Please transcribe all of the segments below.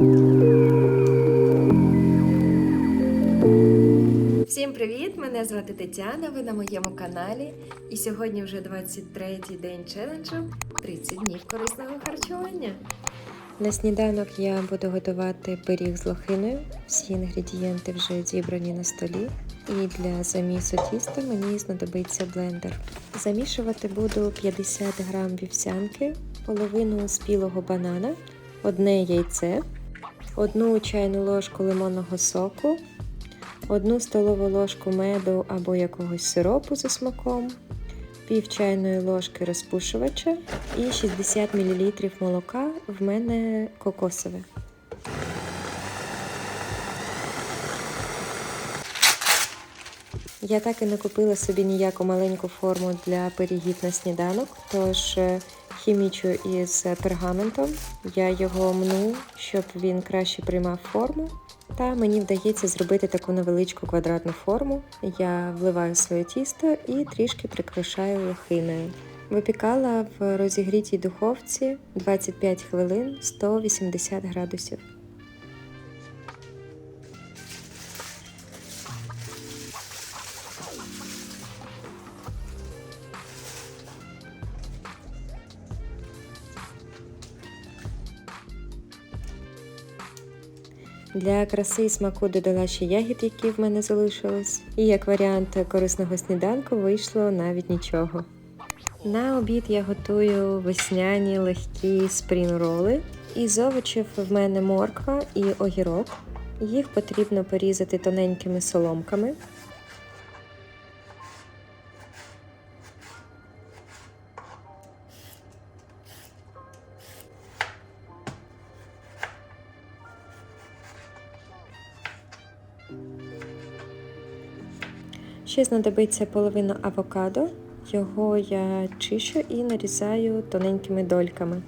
Всім привіт! Мене звати Тетяна. Ви на моєму каналі. І сьогодні вже 23-й день челенджу 30 днів корисного харчування. На сніданок я буду готувати пиріг з лохиною. Всі інгредієнти вже зібрані на столі. І для замісу тіста мені знадобиться блендер. Замішувати буду 50 грам вівсянки, половину спілого банана, одне яйце, одну чайну ложку лимонного соку, 1 столову ложку меду або якогось сиропу за смаком, пів чайної ложки розпушувача і 60 мл молока в мене кокосове. Я так і не купила собі ніяку маленьку форму для пирігів на сніданок, тож е, хімічу із пергаментом. Я його мну, щоб він краще приймав форму. Та мені вдається зробити таку невеличку квадратну форму. Я вливаю своє тісто і трішки прикрашаю лохиною. Випікала в розігрітій духовці 25 хвилин 180 градусів. Для краси і смаку додала ще ягід, які в мене залишились. І як варіант корисного сніданку вийшло навіть нічого. На обід я готую весняні легкі спрінроли. Із овочів в мене морква і огірок. Їх потрібно порізати тоненькими соломками. Ще знадобиться половина авокадо. Його я чищу і нарізаю тоненькими дольками.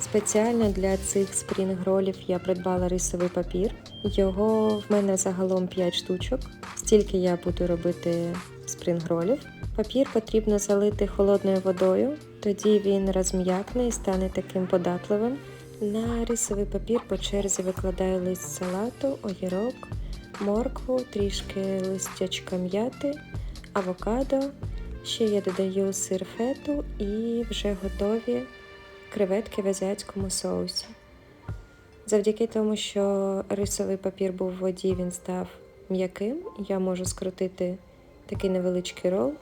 Спеціально для цих спрінг-ролів я придбала рисовий папір. Його в мене загалом 5 штучок. Стільки я буду робити спрінг-ролів. Папір потрібно залити холодною водою, тоді він розм'якне і стане таким податливим. На рисовий папір по черзі викладаю лист салату, огірок, моркву, трішки листячка м'яти, авокадо. Ще я додаю сир фету і вже готові креветки в азіатському соусі. Завдяки тому, що рисовий папір був в воді, він став м'яким. Я можу скрутити такий невеличкий рол.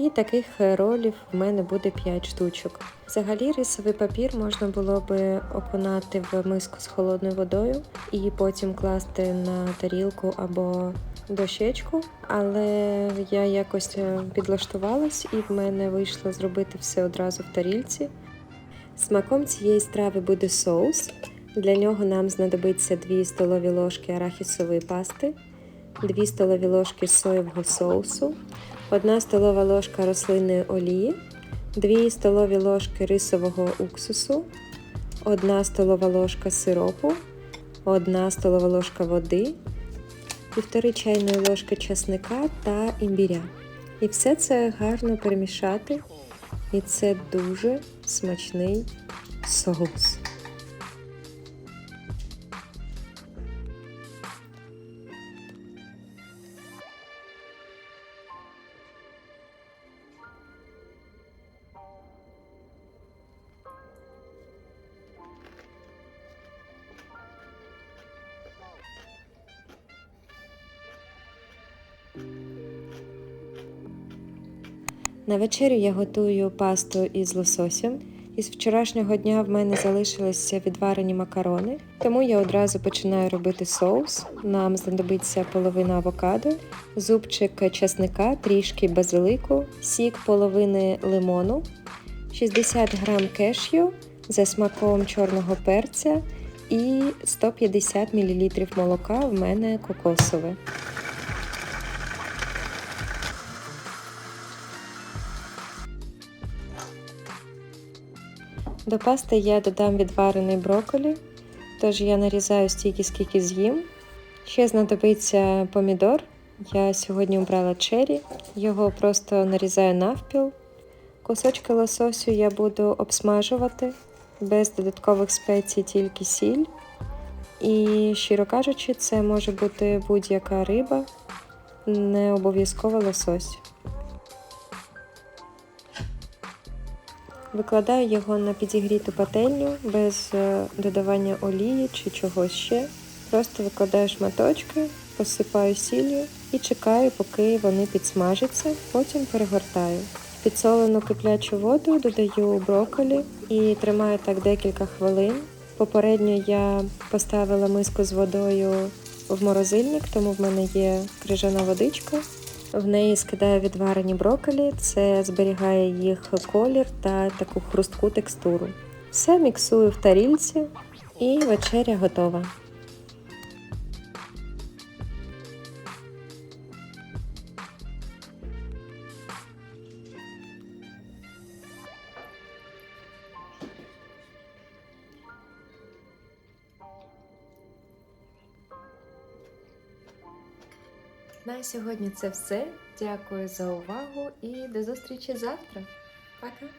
І таких ролів в мене буде 5 штучок. Взагалі, рисовий папір можна було би окунати в миску з холодною водою і потім класти на тарілку або дощечку, але я якось підлаштувалась і в мене вийшло зробити все одразу в тарілці. Смаком цієї страви буде соус. Для нього нам знадобиться 2 столові ложки арахісової пасти, 2 столові ложки соєвого соусу, 1 столова ложка рослинної олії, 2 столові ложки рисового уксусу, 1 столова ложка сиропу, 1 столова ложка води, 1,5 чайної ложки часника та імбіря. І все це гарно перемішати. І це дуже смачний соус. На вечерю я готую пасту із лососем. Із вчорашнього дня в мене залишилися відварені макарони, тому я одразу починаю робити соус. Нам знадобиться половина авокадо, зубчик чесника, трішки базилику, сік половини лимону, 60 грам кешю за смаком чорного перця і 150 мл молока в мене кокосове. До пасти я додам відварений брокколі, тож я нарізаю стільки, скільки з'їм. Ще знадобиться помідор. Я сьогодні обрала чері, його просто нарізаю навпіл. Кусочки лососю я буду обсмажувати без додаткових спецій, тільки сіль. І, щиро кажучи, це може бути будь-яка риба, не обов'язково лосось. Викладаю його на підігріту пательню без е, додавання олії чи чогось ще. Просто викладаю шматочки, посипаю сіллю і чекаю, поки вони підсмажаться, потім перегортаю. Підсолену киплячу воду додаю брокколі і тримаю так декілька хвилин. Попередньо я поставила миску з водою в морозильник, тому в мене є крижана водичка. В неї скидаю відварені брокколі, це зберігає їх колір та таку хрустку текстуру. Все міксую в тарілці і вечеря готова. На сьогодні це все. Дякую за увагу і до зустрічі завтра. Пока!